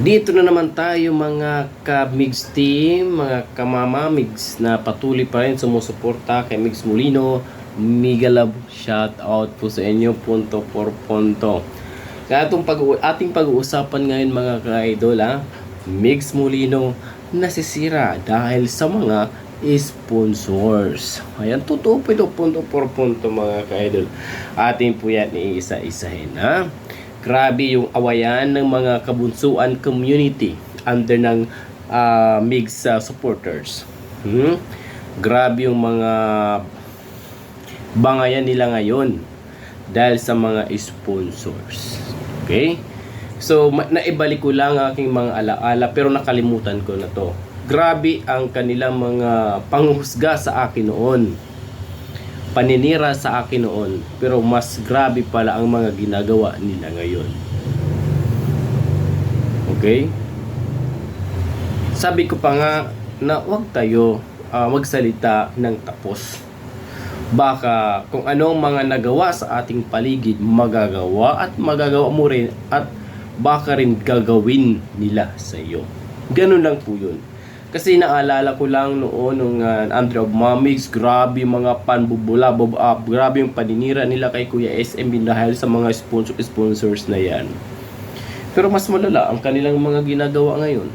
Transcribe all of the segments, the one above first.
Dito na naman tayo mga ka-Migs team, mga kamamamigs na patuloy pa rin sumusuporta kay Migs Molino. Mega love shout out po sa inyo, punto por punto. Kaya itong pag ating pag-uusapan ngayon mga ka-idol ha, Migs Molino nasisira dahil sa mga sponsors. Ayan, totoo po ito, punto por punto mga ka-idol. Ating po yan iisa-isahin ha. Grabe yung awayan ng mga kabunsuan community under ng ah, MIGS ah, supporters. Hmm? Grabe yung mga bangayan nila ngayon dahil sa mga sponsors. Okay? So, naibalik ko lang ang aking mga alaala pero nakalimutan ko na to. Grabe ang kanilang mga panghusga sa akin noon paninira sa akin noon pero mas grabe pala ang mga ginagawa nila ngayon. Okay? Sabi ko pa nga na huwag tayo ah, magsalita ng tapos. Baka kung anong mga nagawa sa ating paligid magagawa at magagawa mo rin at baka rin gagawin nila sa iyo. Ganun lang po yun. Kasi naalala ko lang noon nung uh, Andrew Mamigs, grabe mga panbubula, bob up, grabe yung paninira nila kay Kuya SMB dahil sa mga sponsor sponsors na yan. Pero mas malala ang kanilang mga ginagawa ngayon.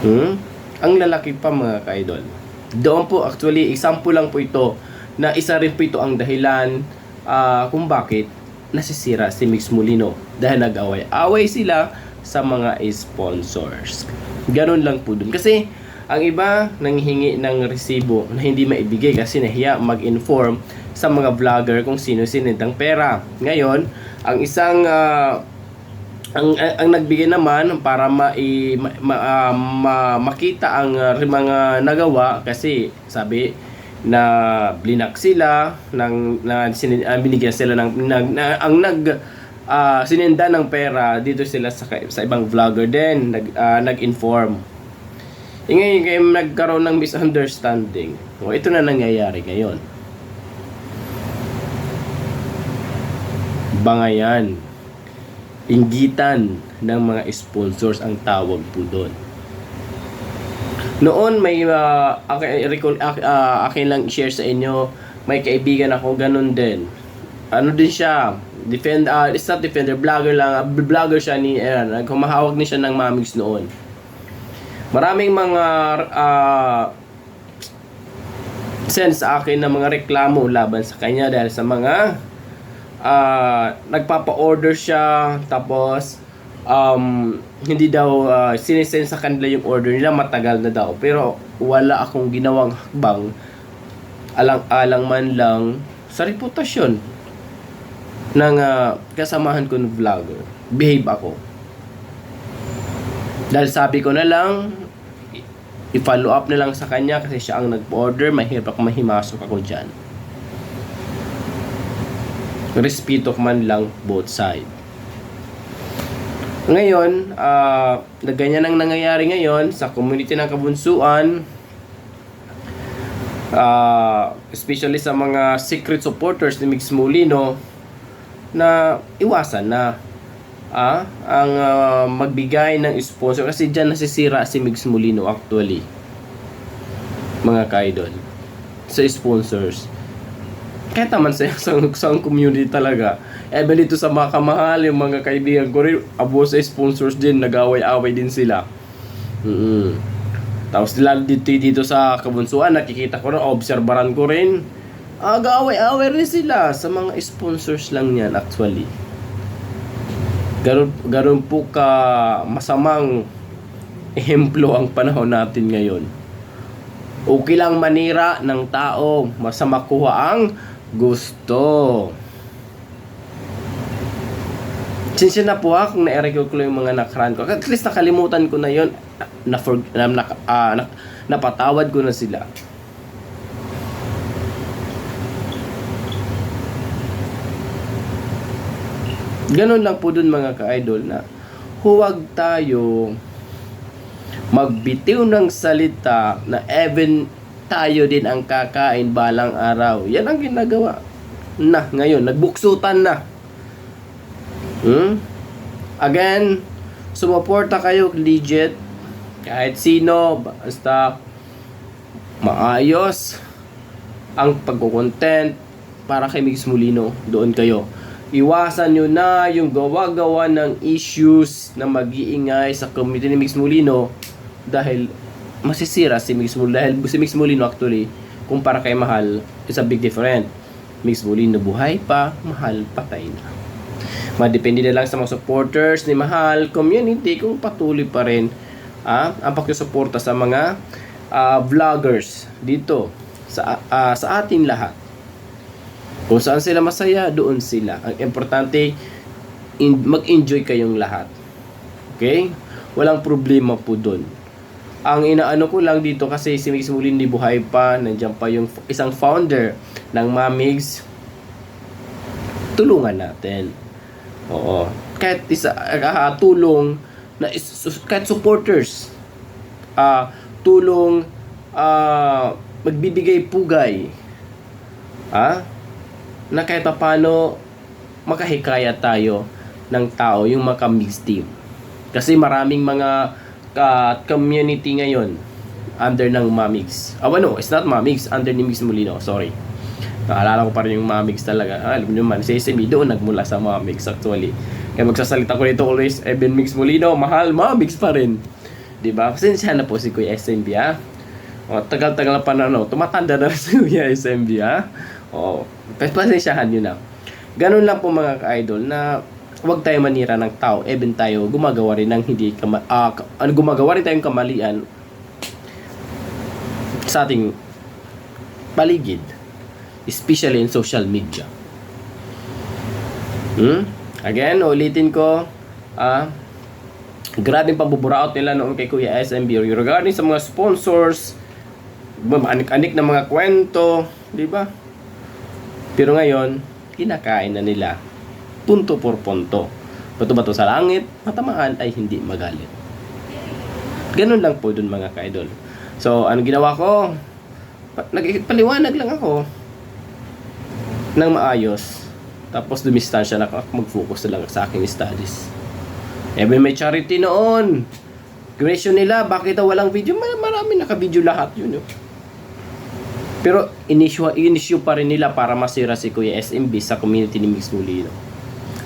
Hmm? Ang lalaki pa mga ka-idol. Doon po actually example lang po ito na isa rin po ito ang dahilan ah, kung bakit nasisira si Mix Molino dahil nag-away. Away sila sa mga sponsors. Ganun lang po dun. Kasi ang iba nanghingi ng resibo na hindi maibigay kasi nahiya mag-inform sa mga vlogger kung sino sinintang pera. Ngayon, ang isang ah, ang, ang, ang nagbigay naman para ma, i, ma, ah, ma- makita ang ah, mga nagawa kasi sabi na blinak sila ng na sinin, ah, binigyan sila ng nag, na, ang nag ah, sininda ng pera dito sila sa sa ibang vlogger din nag ah, nag-inform. E ngayon kayo nagkaroon ng misunderstanding. O ito na nangyayari ngayon. Bangayan inggitan ng mga sponsors ang tawag po doon. Noon may uh, akin, ah, akin lang share sa inyo, may kaibigan ako ganun din. Ano din siya, defend uh, it's not defender, vlogger lang, vlogger siya ni eh, nagkumahawag din siya ng mamigs noon. Maraming mga ah, send sa akin ng mga reklamo laban sa kanya dahil sa mga ah nagpapa-order siya tapos um, hindi daw uh, sinisend sa kanila yung order nila matagal na daw. Pero wala akong ginawang hakbang. Alang-alang man lang sa reputasyon ng ah, kasamahan ko ng vlogger behave ako dahil sabi ko na lang i-follow up na lang sa kanya kasi siya ang nag-order mahirap mahimasok ako dyan respeto man lang both side. Ngayon, ah na ganyan ang nangyayari ngayon sa community ng kabunsuan, ah especially sa mga secret supporters ni Mix Molino, na iwasan na ah, ang ah, magbigay ng sponsor kasi dyan nasisira si Mix Molino actually mga ka-idol sa sponsors kahit naman sa isang, isang community talaga. Even dito sa mga kamahal, yung mga kaibigan ko rin, abo sa sponsors din, nag-away-away din sila. mm Tapos lalo dito, dito sa kabunsuan, nakikita ko rin, obserbaran ko rin, aga-away-away rin sila sa mga sponsors lang yan actually. Ganon, ganon po ka masamang ehemplo ang panahon natin ngayon. Okay lang manira ng tao, masama kuha ang gusto. Sinsya na po ha kung na-recall ko yung mga nakaraan ko. At least nakalimutan ko na yon na, for, na, na, ah, na- napatawad ko na sila. Ganun lang po dun mga ka-idol na huwag tayo magbitiw ng salita na even tayo din ang kakain balang araw. Yan ang ginagawa na ngayon. Nagbuksutan na. Hmm? Again, sumuporta kayo legit. Kahit sino, basta maayos ang pagkukontent para kay Mix Molino. Doon kayo. Iwasan nyo na yung gawa-gawa ng issues na mag-iingay sa community ni Mix Molino dahil masisira si Mix Molino. Dahil si Mix Molino actually, kumpara kay Mahal, is a big different. Mix Molino buhay pa, Mahal patay na. Madepende na lang sa mga supporters ni Mahal community kung patuloy pa rin ah, ang pagsusuporta sa mga ah, vloggers dito sa ah, sa atin lahat. Kung saan sila masaya, doon sila. Ang importante, mag-enjoy kayong lahat. Okay? Walang problema po doon. Ang inaano ko lang dito kasi si di buhay pa, nandiyan pa yung isang founder ng Mamigs. Tulungan natin. Oo. Kahit isa ah, tulong na kahit supporters. Ah, tulong ah, magbibigay pugay. Ah? Na kahit paano makahikaya tayo ng tao yung mga team. Kasi maraming mga ka community ngayon under ng Mamix. Ah, no, it's not Mamix, under ni Mix Molino, sorry. Naalala ko pa rin yung Mamix talaga. Ah, alam nyo man, si SME doon nagmula sa Mamix actually. Kaya magsasalita ko dito always, Eben Mix Molino, mahal, Mamix pa rin. 'Di ba? Pasensya na po si Kuya SMB ha. O, tagal-tagal na pa na ano, tumatanda na rin si Kuya SMB ha. O, pasensyahan nyo na. Ganun lang po mga ka-idol na huwag tayo manira ng tao, even tayo gumagawa rin ng hindi kama, ka- ano, gumagawa rin tayong kamalian sa ating paligid, especially in social media. Hmm? Again, ulitin ko, ah, grabe pambuburaot nila noon kay Kuya SMB regarding sa mga sponsors, anik-anik na mga kwento, di ba? Pero ngayon, kinakain na nila punto por punto. Bato-bato sa langit, matamaan ay hindi magalit. Ganun lang po dun mga ka-idol. So, ano ginawa ko? Pa- nagpaliwanag lang ako ng maayos. Tapos dumistansya na ako, mag-focus na lang sa aking studies. Eh, may charity noon. Question nila, bakit daw walang video? Mar- Marami naka-video lahat yun. Oh. Pero inisyu, inisyu pa rin nila para masira si Kuya SMB sa community ni Mix Molino.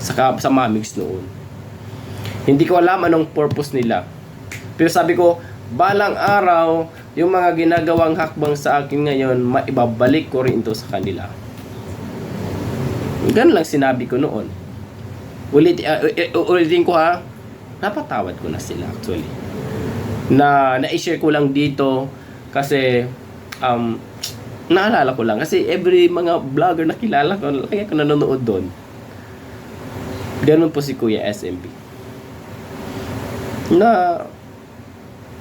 Sa, sa Mamix noon. Hindi ko alam anong purpose nila. Pero sabi ko, balang araw, yung mga ginagawang hakbang sa akin ngayon, maibabalik ko rin ito sa kanila. Ganun lang sinabi ko noon. Ulit, uh, ulitin ko ha, napatawad ko na sila actually. Na na-share ko lang dito kasi um, naalala ko lang kasi every mga vlogger na kilala ko, kaya ko nanonood doon. Ganun po si Kuya SMB. Na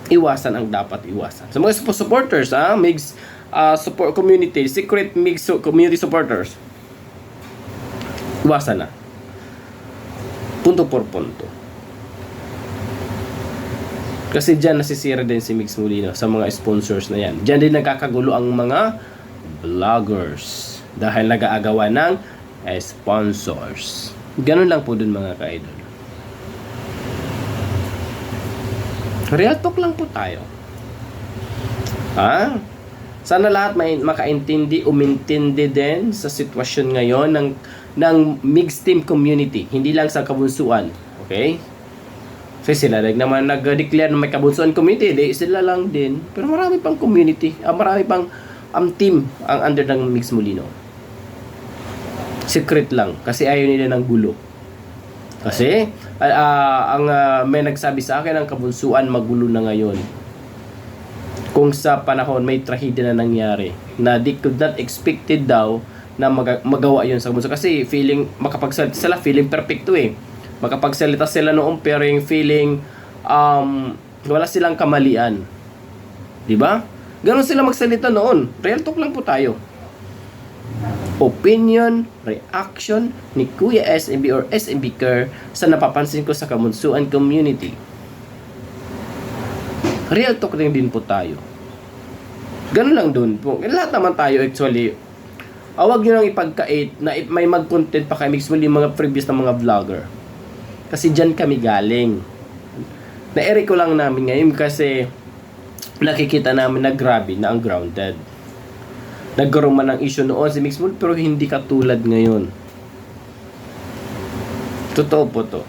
iwasan ang dapat iwasan. Sa mga sup- supporters, ha, mix uh, support community, secret mix community supporters. Iwasan na. Punto por punto. Kasi dyan nasisira din si Mix Molino sa mga sponsors na yan. Dyan din nagkakagulo ang mga vloggers dahil nag-aagawa ng sponsors. Ganun lang po dun mga ka-idol. Real talk lang po tayo. Ha? Sana lahat may makaintindi, umintindi din sa sitwasyon ngayon ng ng mixed team community, hindi lang sa kabunsuan. Okay? Kasi sila nag naman nag-declare na may kabunsuan community, di sila lang din. Pero marami pang community, ah, marami pang um, team ang under ng Mix Molino. Secret lang kasi ayaw nila ng gulo. Kasi ah, ang ah, may nagsabi sa akin ang kabunsuan magulo na ngayon. Kung sa panahon may trahedya na nangyari na they could not expected daw na maga- magawa yun sa kabunso kasi feeling makapagsalita sila feeling perfecto eh makapagsalita sila noon pero yung feeling um, wala silang kamalian di ba ganon sila magsalita noon real talk lang po tayo opinion, reaction ni Kuya SMB or SMB Care sa napapansin ko sa kamunsuan community. Real talk rin din po tayo. Ganun lang dun po. Lahat naman tayo actually, awag nyo lang ipagkait na may mag-content pa mix muli mga previous na mga vlogger. Kasi dyan kami galing. Na-ere ko lang namin ngayon kasi nakikita namin na grabe na ang grounded. Nagkaroon man ng issue noon si Mixmood pero hindi katulad ngayon. Totoo po to.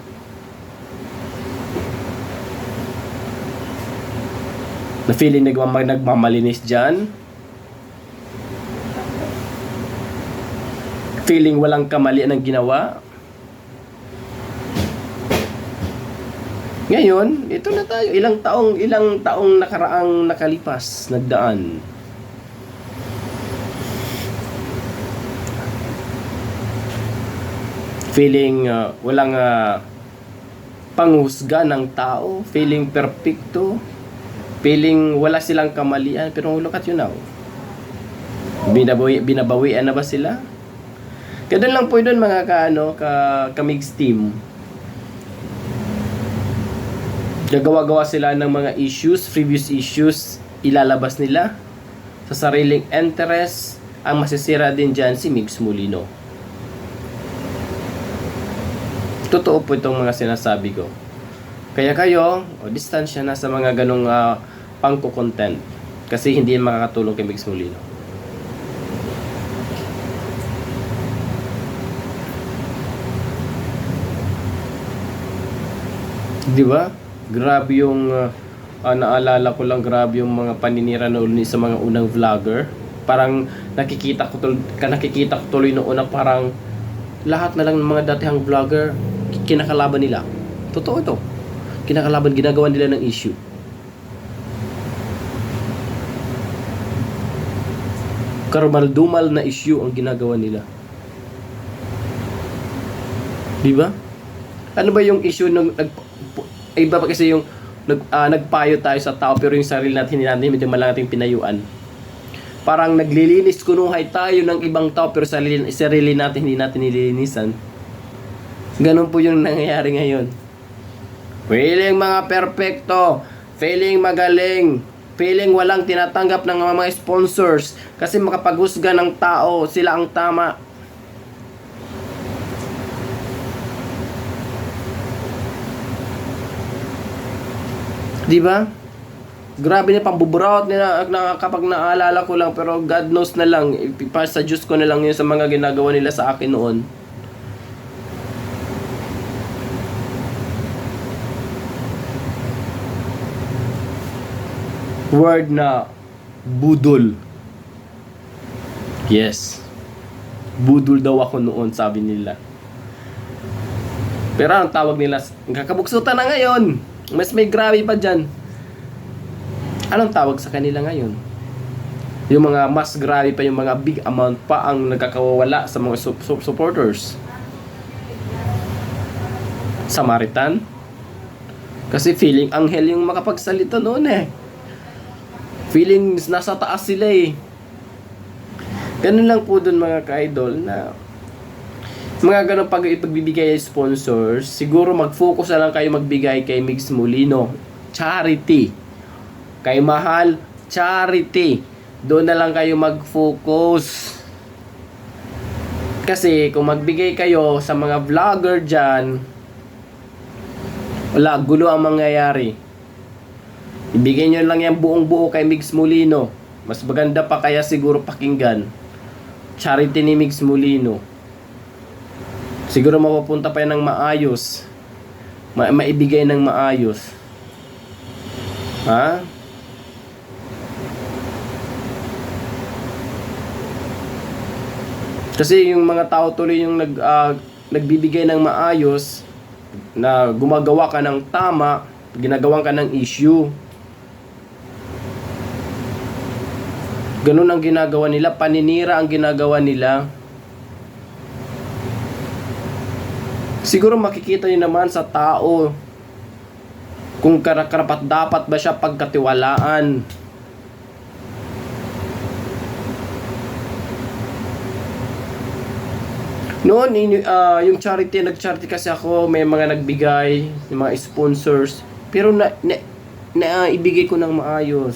Na feeling nagmam nagmamalinis dyan. Feeling walang kamalian ang ginawa. Ngayon, ito na tayo. Ilang taong, ilang taong nakaraang nakalipas, nagdaan. Feeling uh, walang uh, panghusga ng tao. Feeling perfecto. Feeling wala silang kamalian. Pero look at you now. Binabawi, binabawian na ba sila? Ganun lang po doon mga ka, ano, ka, kamigs team. Gagawa-gawa sila ng mga issues, previous issues, ilalabas nila sa sariling interest. Ang masisira din dyan si Migs Molino. Totoo po itong mga sinasabi ko. Kaya kayo, o distansya na sa mga ganong uh, pangko-content. Kasi hindi yan makakatulong kay Migs Molino. Di ba? Grabe yung uh, naalala ko lang grabe yung mga paninira noon sa mga unang vlogger. Parang nakikita ko tuloy, nakikita ko tuloy noon na parang lahat na lang ng mga datihang vlogger kinakalaban nila. Totoo ito. Kinakalaban, ginagawa nila ng issue. Karumal-dumal na issue ang ginagawa nila. Di ba? Ano ba yung issue nag iba pa kasi yung nag, ah, nagpayo tayo sa tao pero yung sarili natin hindi natin lang natin pinayuan. Parang naglilinis kunuhay tayo ng ibang tao pero sarili, sarili natin hindi natin nililinisan. Ganun po yung nangyayari ngayon. Feeling mga perpekto, feeling magaling, feeling walang tinatanggap ng mga sponsors kasi makapaghusga ng tao, sila ang tama. Di ba? Grabe na pambuburawat nila na kapag naalala ko lang pero God knows na lang sa Diyos ko na lang yun sa mga ginagawa nila sa akin noon. Word na budol. Yes. Budol daw ako noon sabi nila. Pero ang tawag nila, kakabuksutan na ngayon. Mas may grabe pa dyan. Anong tawag sa kanila ngayon? Yung mga mas grabe pa yung mga big amount pa ang nagkakawawala sa mga su- su- supporters. Samaritan? Kasi feeling anghel yung makapagsalita noon eh. Feeling nasa taas sila eh. Ganun lang po dun mga ka-idol na mga ganun pag ipagbibigay ay sponsors, siguro mag-focus na lang kayo magbigay kay Mix Molino. Charity. Kay Mahal, charity. Doon na lang kayo mag-focus. Kasi kung magbigay kayo sa mga vlogger dyan, wala, gulo ang mangyayari. Ibigay nyo lang yan buong buo kay Mix Molino. Mas maganda pa kaya siguro pakinggan. Charity ni Mix Molino. Siguro mapupunta pa yan ng maayos. Ma maibigay ng maayos. Ha? Kasi yung mga tao tuloy yung nag, ah, nagbibigay ng maayos na gumagawa ka ng tama, ginagawa ka ng issue. Ganun ang ginagawa nila, paninira ang ginagawa nila. Siguro makikita niyo naman sa tao kung karapat dapat ba siya pagkatiwalaan. Noon, in, ah, yung charity, nag-charity kasi ako, may mga nagbigay, yung mga sponsors. Pero na, na, na ah, ibigay ko ng maayos.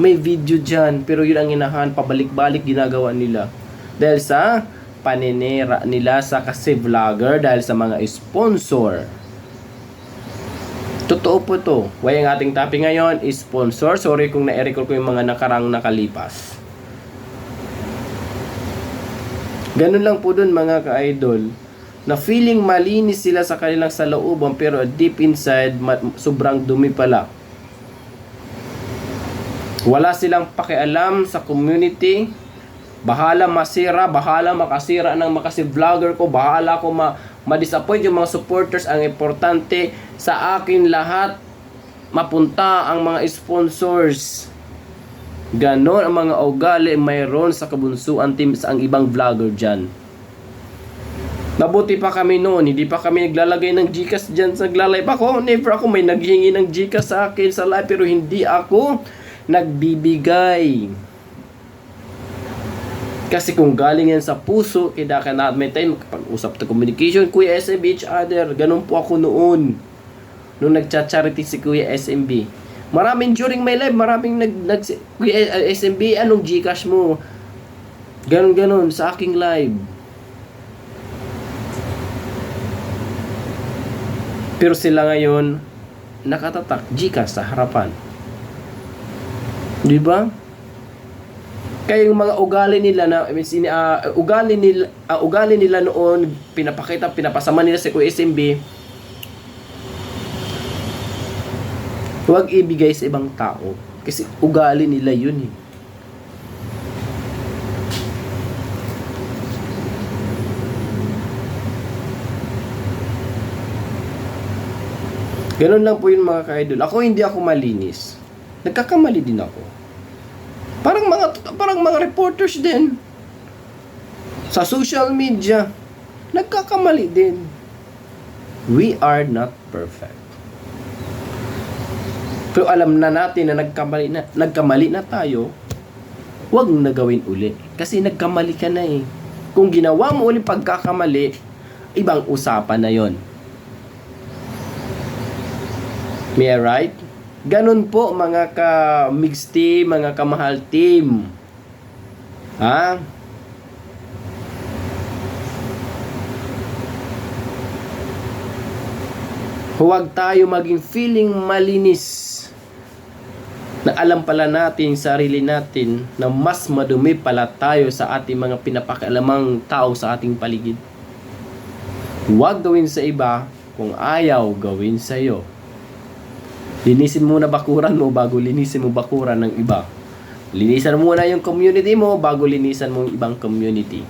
May video dyan, pero yun ang inahan, pabalik-balik ginagawa nila. Dahil sa paninira nila sa kasi vlogger dahil sa mga sponsor. Totoo po to. Why ang ating topic ngayon is sponsor. Sorry kung na-recall ko yung mga nakarang nakalipas. Ganun lang po dun mga ka-idol na feeling malinis sila sa kanilang salooban pero deep inside sobrang dumi pala. Wala silang pakialam sa community. Bahala masira, bahala makasira ng makasi vlogger ko, bahala ko ma ma-disappoint yung mga supporters. Ang importante sa akin lahat mapunta ang mga sponsors. Ganon ang mga ugali mayroon sa kabunsuan team sa ang ibang vlogger dyan. Mabuti pa kami noon, hindi pa kami naglalagay ng Gcash dyan sa nagla-live ako. Never ako may naghingi ng Gcash sa akin sa live pero hindi ako nagbibigay. Kasi kung galing yan sa puso, kaya ka na may time makapag-usap to communication, Kuya SMB each other. Ganun po ako noon. Nung nagcha-charity si Kuya SMB. Maraming during my life, maraming nag, nag Kuya uh, SMB, anong Gcash mo? Ganon ganon sa aking live. Pero sila ngayon, nakatatak Gcash sa harapan. Di ba? Kaya yung mga ugali nila na I mean, ah, ugali nila ah, ugali nila noon pinapakita pinapasama nila sa SMB Huwag ibigay sa ibang tao kasi ugali nila yun eh. Ganun lang po yun mga ka-idol. Ako hindi ako malinis. Nagkakamali din ako. Parang mga parang mga reporters din. Sa social media, nagkakamali din. We are not perfect. Pero alam na natin na nagkamali na, nagkamali na tayo, huwag na gawin uli. Kasi nagkamali ka na eh. Kung ginawa mo uli pagkakamali, ibang usapan na yon. May I right? Ganun po mga ka-mix team, mga kamahal team. Ha? Huwag tayo maging feeling malinis na alam pala natin sarili natin na mas madumi pala tayo sa ating mga pinapakialamang tao sa ating paligid. Huwag gawin sa iba kung ayaw gawin sa iyo. Linisin muna bakuran mo bago linisin mo bakuran ng iba. Linisan muna yung community mo bago linisan mo yung ibang community.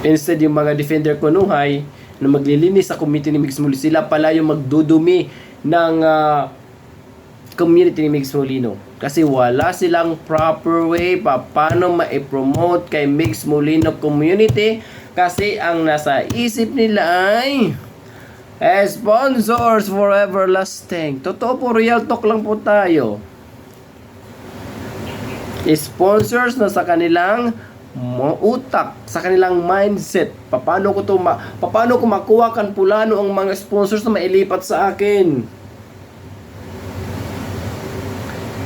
Instead yung mga defender kunuhay na maglilinis sa community ni Mix Muli, sila pala yung magdudumi ng ah, community ni Mix Molino. Kasi wala silang proper way pa paano ma-promote kay Mix Molino community kasi ang nasa isip nila ay eh, sponsors for everlasting. Totoo po, real talk lang po tayo. Sponsors na sa kanilang utak, sa kanilang mindset. Paano ko to ma paano ko makuha kan pulano ang mga sponsors na mailipat sa akin?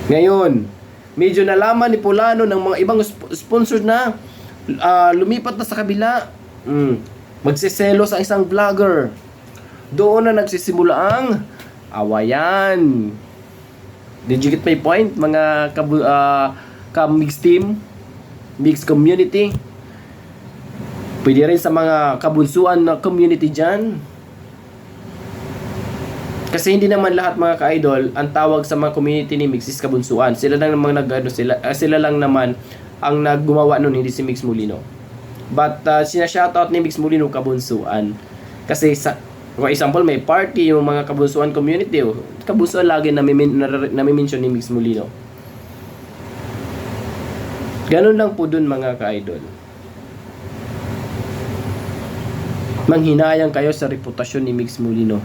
Ngayon, medyo nalaman ni Pulano ng mga ibang sp- sponsors na ah, lumipat na sa kabila. Mm, magsiselo sa isang vlogger. Doon na nagsisimula ang awayan. Did you get my point, mga kabu uh, ka-mix team, mix community? Pwede rin sa mga kabunsuan na community dyan. Kasi hindi naman lahat mga ka-idol ang tawag sa mga community ni Mix is kabunsuan. Sila lang naman nag ano, sila ah, sila lang naman ang naggumawa nun hindi si Mix Molino. But uh, sina-shoutout ni Mix Molino kabunsuan. Kasi sa for example, may party yung mga kabunsuan community. Oh. Kabunsuan lagi nami-men- nar- nami-mention ni Mix Molino. Ganun lang po dun mga ka-idol. Manghinayang kayo sa reputasyon ni Mix Molino.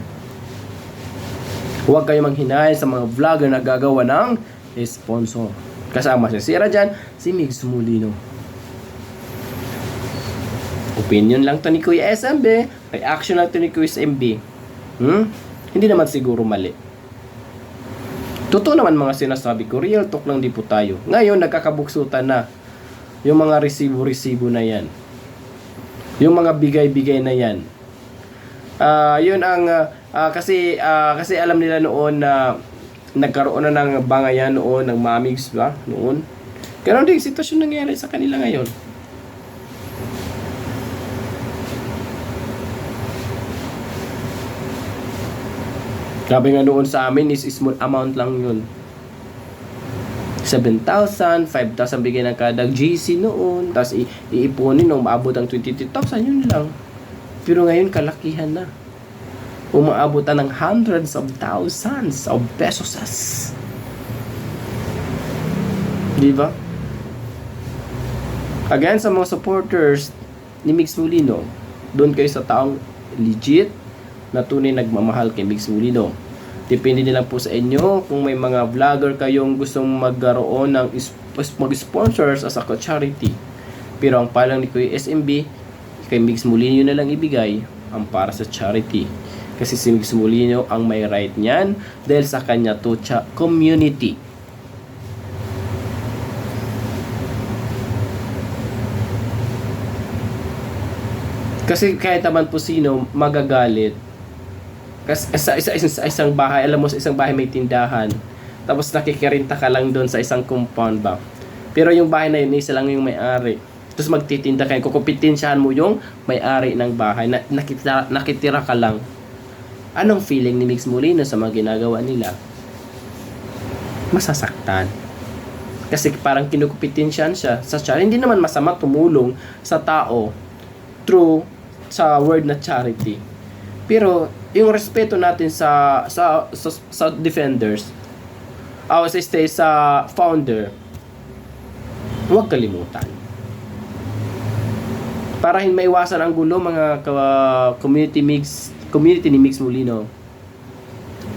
Huwag kayo manghinayang sa mga vlogger na gagawa ng sponsor. Kasama masisira dyan, si Mix Molino. Opinion lang to ni Kuya SMB. Reaction lang to ni Kuya SMB. Hmm? Hindi naman siguro mali. Totoo naman mga sinasabi ko, real talk lang di po tayo. Ngayon, nagkakabuksutan na yung mga resibo-resibo na yan. Yung mga bigay-bigay na yan. Ah, yun ang ah, ah, kasi ah, kasi alam nila noon na nagkaroon na ng bangayan noon ng mamigs ba noon. Ganon din sitwasyon nangyari sa kanila ngayon. Sabi nga noon sa amin is small amount lang yun. 7,000, 5,000 bigay ng kada GC noon. Tapos iipunin nung maabot ang 22,000, yun lang. Pero ngayon kalakihan na. Umaabot na ng hundreds of thousands of pesos. Di ba? Again, sa mga supporters ni Mix Molino, doon kayo sa taong legit na tunay nagmamahal kay Mix Molino. Depende na lang po sa inyo kung may mga vlogger kayong gustong magkaroon ng mag-sponsors as a charity. Pero ang palang ni Kuya SMB, kay Mix Molino na lang ibigay ang para sa charity. Kasi si Mix Molino ang may right niyan dahil sa kanya to community. Kasi kahit naman po sino magagalit. Kasi sa, isa, isa, sa isang bahay, alam mo sa isang bahay may tindahan. Tapos nakikirinta ka lang doon sa isang compound ba. Pero yung bahay na yun, isa lang yung may-ari. Tapos magtitinda kayo, kukupitinsyahan mo yung may-ari ng bahay. Na, nakitira, nakitira ka lang. Anong feeling ni Mix Molino sa mga ginagawa nila? Masasaktan. Kasi parang kinukupitinsyahan siya sa charity. Hindi naman masama tumulong sa tao through sa word na charity. Pero yung respeto natin sa sa sa, sa defenders o sa stay sa founder huwag kalimutan. Para hindi maiwasan ang gulo mga ka- community mix community ni Mix Molino.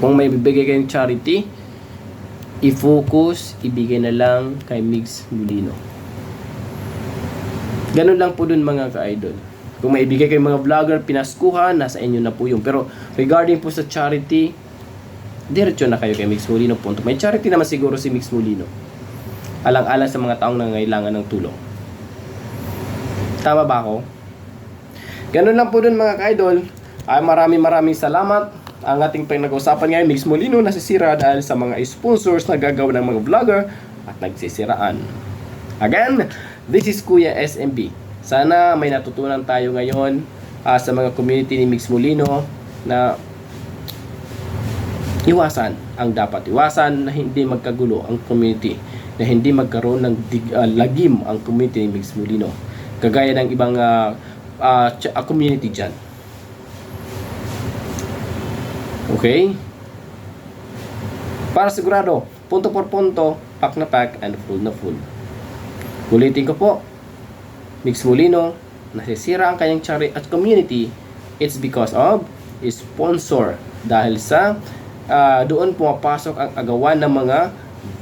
Kung may bibigay kayong charity, i-focus, ibigay na lang kay Mix Molino. Ganun lang po dun mga ka-idol. Kung may ibigay kayong mga vlogger, pinaskuhan, nasa inyo na po yun. Pero regarding po sa charity, diretso na kayo kay Mix Molino. Punto. May charity naman siguro si Mix Molino. Alang-alang sa mga taong nangailangan ng tulong. Tama ba ako? Ganun lang po dun mga ka-idol. Ay maraming maraming salamat. Ang ating pinag-usapan ngayon, Mix Molino, nasisira dahil sa mga sponsors na gagawa ng mga vlogger at nagsisiraan. Again, this is Kuya SMB. Sana may natutunan tayo ngayon ah, sa mga community ni Mix Molino na iwasan ang dapat iwasan na hindi magkagulo ang community na hindi magkaroon ng dig, ah, lagim ang community ni Mix Molino kagaya ng ibang ch- ah, community dyan. Okay? Para sigurado punto por punto pack na pack and full na full. Ulitin ko po Mix Molino nasisira ang kanyang charity at community it's because of sponsor dahil sa ah, doon pumapasok ang agawan ng mga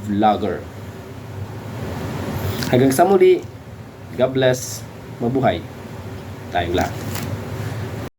vlogger. Hanggang sa muli, God bless, mabuhay tayong lahat.